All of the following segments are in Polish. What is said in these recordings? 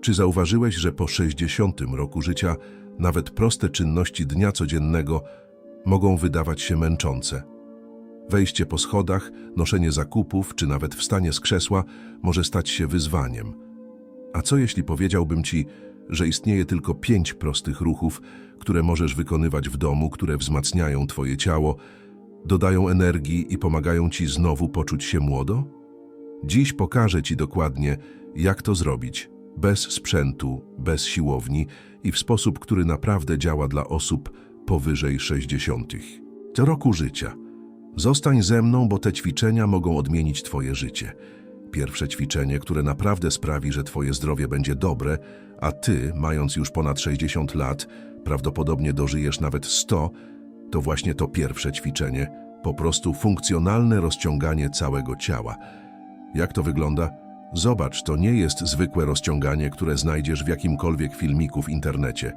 Czy zauważyłeś, że po 60 roku życia nawet proste czynności dnia codziennego mogą wydawać się męczące? Wejście po schodach, noszenie zakupów, czy nawet wstanie z krzesła może stać się wyzwaniem. A co jeśli powiedziałbym ci, że istnieje tylko pięć prostych ruchów, które możesz wykonywać w domu, które wzmacniają twoje ciało, dodają energii i pomagają ci znowu poczuć się młodo? Dziś pokażę ci dokładnie, jak to zrobić, bez sprzętu, bez siłowni i w sposób, który naprawdę działa dla osób powyżej 60. Co roku życia. Zostań ze mną, bo te ćwiczenia mogą odmienić twoje życie. Pierwsze ćwiczenie, które naprawdę sprawi, że twoje zdrowie będzie dobre, a ty, mając już ponad 60 lat, prawdopodobnie dożyjesz nawet 100, to właśnie to pierwsze ćwiczenie, po prostu funkcjonalne rozciąganie całego ciała. Jak to wygląda? Zobacz, to nie jest zwykłe rozciąganie, które znajdziesz w jakimkolwiek filmiku w internecie.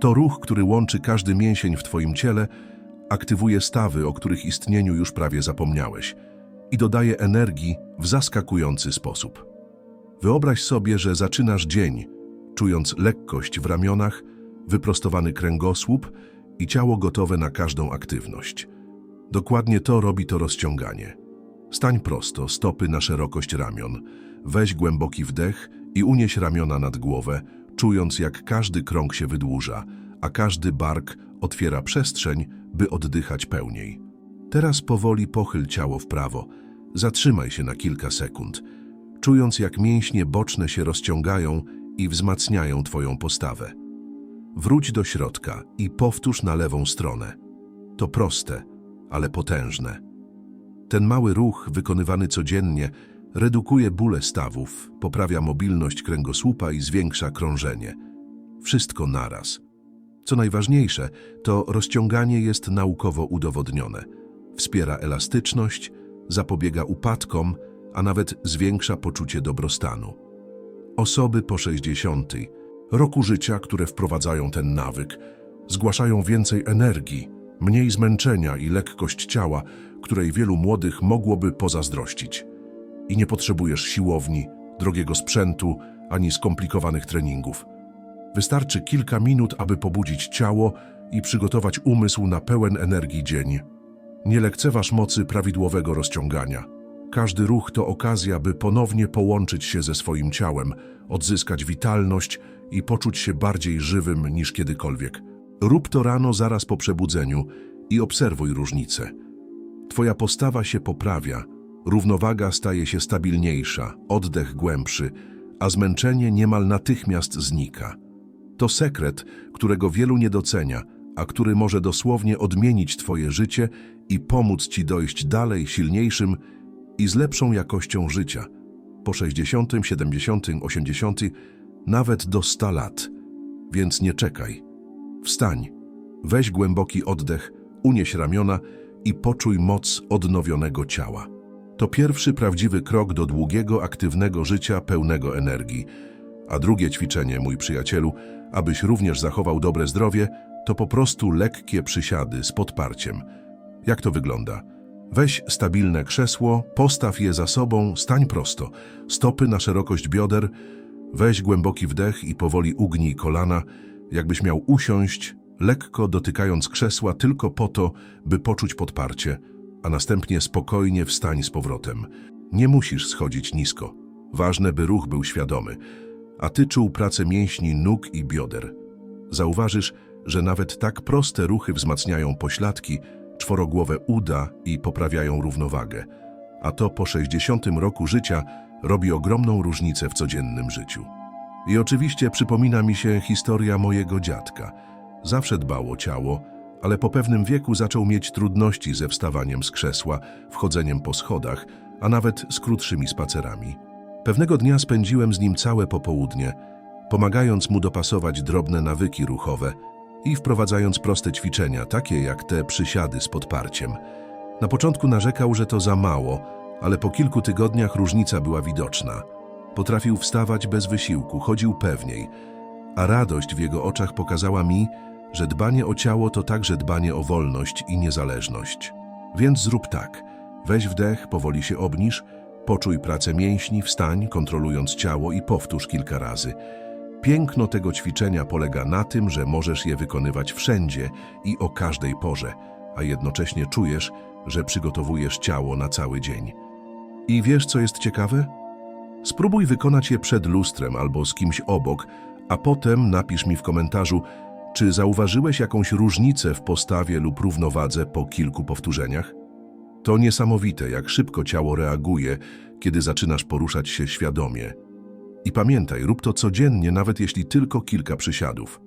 To ruch, który łączy każdy mięsień w twoim ciele, aktywuje stawy, o których istnieniu już prawie zapomniałeś i dodaje energii w zaskakujący sposób. Wyobraź sobie, że zaczynasz dzień, czując lekkość w ramionach, wyprostowany kręgosłup i ciało gotowe na każdą aktywność. Dokładnie to robi to rozciąganie. Stań prosto, stopy na szerokość ramion. Weź głęboki wdech i unieś ramiona nad głowę, czując jak każdy krąg się wydłuża, a każdy bark otwiera przestrzeń, by oddychać pełniej. Teraz powoli pochyl ciało w prawo. Zatrzymaj się na kilka sekund, czując jak mięśnie boczne się rozciągają i wzmacniają Twoją postawę. Wróć do środka i powtórz na lewą stronę. To proste, ale potężne. Ten mały ruch, wykonywany codziennie, redukuje bóle stawów, poprawia mobilność kręgosłupa i zwiększa krążenie. Wszystko naraz. Co najważniejsze, to rozciąganie jest naukowo udowodnione. Wspiera elastyczność, zapobiega upadkom, a nawet zwiększa poczucie dobrostanu. Osoby po 60 roku życia, które wprowadzają ten nawyk, zgłaszają więcej energii, mniej zmęczenia i lekkość ciała, której wielu młodych mogłoby pozazdrościć. I nie potrzebujesz siłowni, drogiego sprzętu ani skomplikowanych treningów. Wystarczy kilka minut, aby pobudzić ciało i przygotować umysł na pełen energii dzień. Nie lekceważ mocy prawidłowego rozciągania. Każdy ruch to okazja, by ponownie połączyć się ze swoim ciałem, odzyskać witalność i poczuć się bardziej żywym niż kiedykolwiek. Rób to rano zaraz po przebudzeniu i obserwuj różnicę. Twoja postawa się poprawia, równowaga staje się stabilniejsza, oddech głębszy, a zmęczenie niemal natychmiast znika. To sekret, którego wielu nie docenia, a który może dosłownie odmienić Twoje życie i pomóc Ci dojść dalej silniejszym i z lepszą jakością życia. Po 60, 70, 80, nawet do 100 lat. Więc nie czekaj. Wstań, weź głęboki oddech, unieś ramiona i poczuj moc odnowionego ciała. To pierwszy prawdziwy krok do długiego, aktywnego życia pełnego energii. A drugie ćwiczenie, mój przyjacielu, abyś również zachował dobre zdrowie, to po prostu lekkie przysiady z podparciem. Jak to wygląda? Weź stabilne krzesło, postaw je za sobą, stań prosto, stopy na szerokość bioder, weź głęboki wdech i powoli ugnij kolana, jakbyś miał usiąść, lekko dotykając krzesła tylko po to, by poczuć podparcie, a następnie spokojnie wstań z powrotem. Nie musisz schodzić nisko. Ważne, by ruch był świadomy, a ty czuł pracę mięśni nóg i bioder. Zauważysz, że nawet tak proste ruchy wzmacniają pośladki, czworogłowe uda i poprawiają równowagę. A to po 60 roku życia robi ogromną różnicę w codziennym życiu. I oczywiście przypomina mi się historia mojego dziadka. Zawsze dbał o ciało, ale po pewnym wieku zaczął mieć trudności ze wstawaniem z krzesła, wchodzeniem po schodach, a nawet z krótszymi spacerami. Pewnego dnia spędziłem z nim całe popołudnie, pomagając mu dopasować drobne nawyki ruchowe i wprowadzając proste ćwiczenia, takie jak te przysiady z podparciem. Na początku narzekał, że to za mało, ale po kilku tygodniach różnica była widoczna. Potrafił wstawać bez wysiłku, chodził pewniej, a radość w jego oczach pokazała mi, że dbanie o ciało to także dbanie o wolność i niezależność. Więc zrób tak. Weź wdech, powoli się obniż, poczuj pracę mięśni, wstań, kontrolując ciało i powtórz kilka razy. Piękno tego ćwiczenia polega na tym, że możesz je wykonywać wszędzie i o każdej porze, a jednocześnie czujesz, że przygotowujesz ciało na cały dzień. I wiesz, co jest ciekawe? Spróbuj wykonać je przed lustrem albo z kimś obok, a potem napisz mi w komentarzu, czy zauważyłeś jakąś różnicę w postawie lub równowadze po kilku powtórzeniach? To niesamowite, jak szybko ciało reaguje, kiedy zaczynasz poruszać się świadomie. I pamiętaj, rób to codziennie, nawet jeśli tylko kilka przysiadów.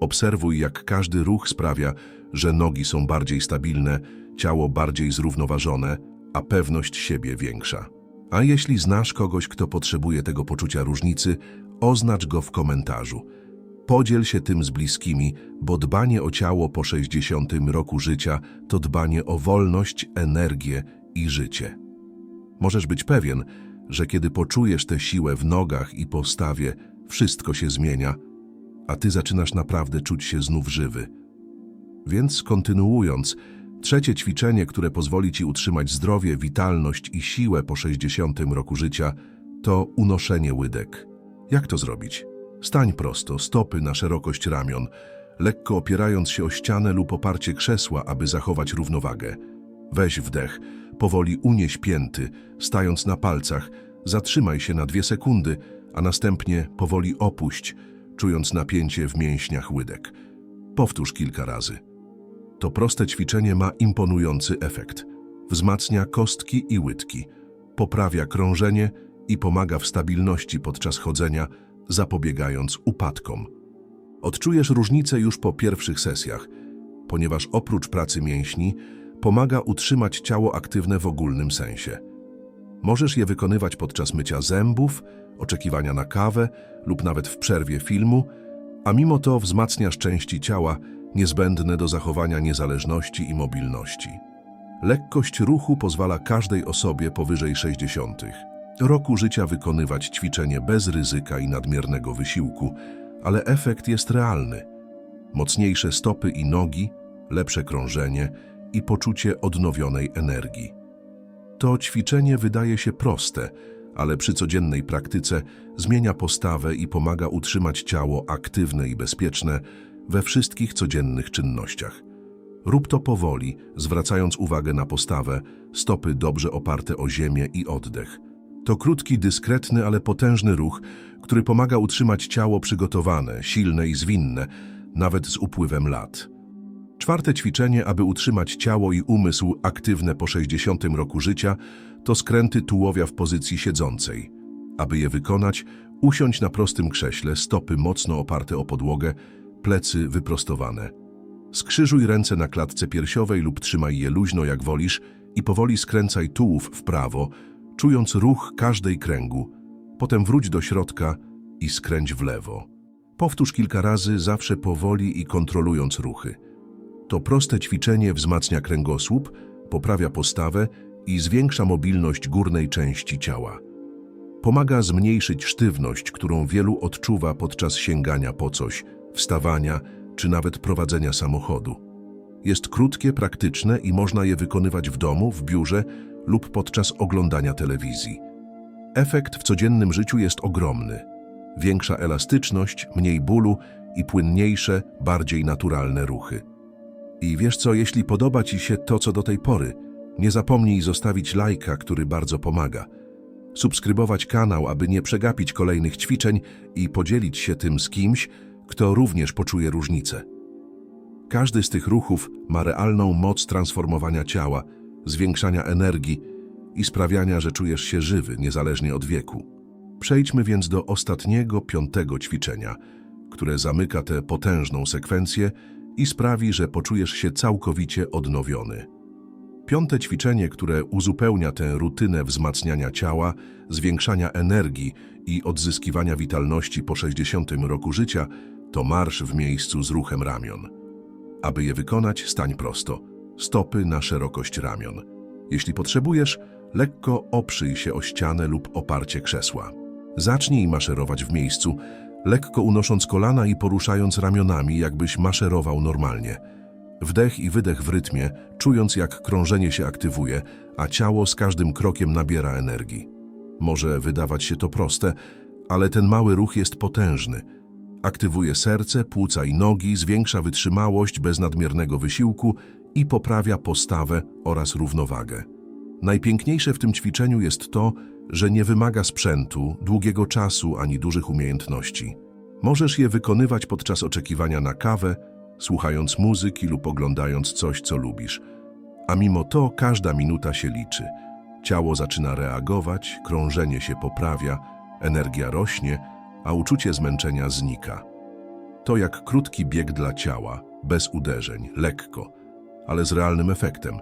Obserwuj, jak każdy ruch sprawia, że nogi są bardziej stabilne, ciało bardziej zrównoważone, a pewność siebie większa. A jeśli znasz kogoś, kto potrzebuje tego poczucia różnicy, oznacz go w komentarzu. Podziel się tym z bliskimi, bo dbanie o ciało po 60 roku życia to dbanie o wolność, energię i życie. Możesz być pewien, że kiedy poczujesz tę siłę w nogach i postawie, wszystko się zmienia, a ty zaczynasz naprawdę czuć się znów żywy. Więc kontynuując, trzecie ćwiczenie, które pozwoli ci utrzymać zdrowie, witalność i siłę po 60 roku życia, to unoszenie łydek. Jak to zrobić? Stań prosto, stopy na szerokość ramion, lekko opierając się o ścianę lub oparcie krzesła, aby zachować równowagę. Weź wdech, powoli unieś pięty, stając na palcach, zatrzymaj się na dwie sekundy, a następnie powoli opuść, czując napięcie w mięśniach łydek. Powtórz kilka razy. To proste ćwiczenie ma imponujący efekt. Wzmacnia kostki i łydki, poprawia krążenie i pomaga w stabilności podczas chodzenia, zapobiegając upadkom. Odczujesz różnicę już po pierwszych sesjach, ponieważ oprócz pracy mięśni pomaga utrzymać ciało aktywne w ogólnym sensie. Możesz je wykonywać podczas mycia zębów, oczekiwania na kawę lub nawet w przerwie filmu, a mimo to wzmacniasz części ciała niezbędne do zachowania niezależności i mobilności. Lekkość ruchu pozwala każdej osobie powyżej 60 roku życia wykonywać ćwiczenie bez ryzyka i nadmiernego wysiłku, ale efekt jest realny. Mocniejsze stopy i nogi, lepsze krążenie i poczucie odnowionej energii. To ćwiczenie wydaje się proste, ale przy codziennej praktyce zmienia postawę i pomaga utrzymać ciało aktywne i bezpieczne we wszystkich codziennych czynnościach. Rób to powoli, zwracając uwagę na postawę, stopy dobrze oparte o ziemię i oddech. To krótki, dyskretny, ale potężny ruch, który pomaga utrzymać ciało przygotowane, silne i zwinne, nawet z upływem lat. Czwarte ćwiczenie, aby utrzymać ciało i umysł aktywne po 60 roku życia, to skręty tułowia w pozycji siedzącej. Aby je wykonać, usiądź na prostym krześle, stopy mocno oparte o podłogę, plecy wyprostowane. Skrzyżuj ręce na klatce piersiowej lub trzymaj je luźno jak wolisz i powoli skręcaj tułów w prawo, czując ruch każdej kręgu. Potem wróć do środka i skręć w lewo. Powtórz kilka razy, zawsze powoli i kontrolując ruchy. To proste ćwiczenie wzmacnia kręgosłup, poprawia postawę i zwiększa mobilność górnej części ciała. Pomaga zmniejszyć sztywność, którą wielu odczuwa podczas sięgania po coś, wstawania czy nawet prowadzenia samochodu. Jest krótkie, praktyczne i można je wykonywać w domu, w biurze lub podczas oglądania telewizji. Efekt w codziennym życiu jest ogromny. Większa elastyczność, mniej bólu i płynniejsze, bardziej naturalne ruchy. I wiesz co, jeśli podoba Ci się to, co do tej pory, nie zapomnij zostawić lajka, który bardzo pomaga. Subskrybować kanał, aby nie przegapić kolejnych ćwiczeń i podzielić się tym z kimś, kto również poczuje różnicę. Każdy z tych ruchów ma realną moc transformowania ciała, zwiększania energii i sprawiania, że czujesz się żywy, niezależnie od wieku. Przejdźmy więc do ostatniego, piątego ćwiczenia, które zamyka tę potężną sekwencję i sprawi, że poczujesz się całkowicie odnowiony. Piąte ćwiczenie, które uzupełnia tę rutynę wzmacniania ciała, zwiększania energii i odzyskiwania witalności po 60 roku życia, to marsz w miejscu z ruchem ramion. Aby je wykonać, stań prosto, stopy na szerokość ramion. Jeśli potrzebujesz, lekko oprzyj się o ścianę lub oparcie krzesła. Zacznij maszerować w miejscu, lekko unosząc kolana i poruszając ramionami, jakbyś maszerował normalnie. Wdech i wydech w rytmie, czując jak krążenie się aktywuje, a ciało z każdym krokiem nabiera energii. Może wydawać się to proste, ale ten mały ruch jest potężny. Aktywuje serce, płuca i nogi, zwiększa wytrzymałość bez nadmiernego wysiłku i poprawia postawę oraz równowagę. Najpiękniejsze w tym ćwiczeniu jest to, że nie wymaga sprzętu, długiego czasu ani dużych umiejętności. Możesz je wykonywać podczas oczekiwania na kawę, słuchając muzyki lub oglądając coś, co lubisz. A mimo to każda minuta się liczy. Ciało zaczyna reagować, krążenie się poprawia, energia rośnie, a uczucie zmęczenia znika. To jak krótki bieg dla ciała, bez uderzeń, lekko, ale z realnym efektem.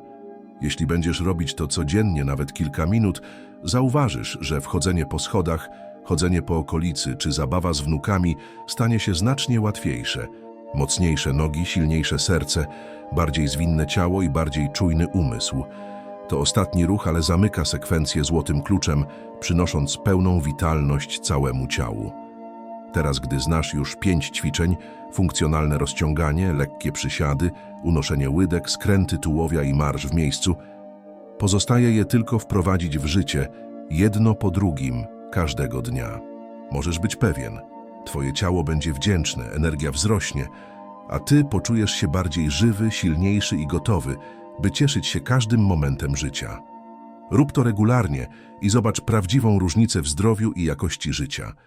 Jeśli będziesz robić to codziennie, nawet kilka minut, zauważysz, że wchodzenie po schodach, chodzenie po okolicy czy zabawa z wnukami stanie się znacznie łatwiejsze. Mocniejsze nogi, silniejsze serce, bardziej zwinne ciało i bardziej czujny umysł. To ostatni ruch, ale zamyka sekwencję złotym kluczem, przynosząc pełną witalność całemu ciału. Teraz, gdy znasz już pięć ćwiczeń, funkcjonalne rozciąganie, lekkie przysiady, unoszenie łydek, skręty tułowia i marsz w miejscu, pozostaje je tylko wprowadzić w życie, jedno po drugim, każdego dnia. Możesz być pewien, twoje ciało będzie wdzięczne, energia wzrośnie, a ty poczujesz się bardziej żywy, silniejszy i gotowy, by cieszyć się każdym momentem życia. Rób to regularnie i zobacz prawdziwą różnicę w zdrowiu i jakości życia –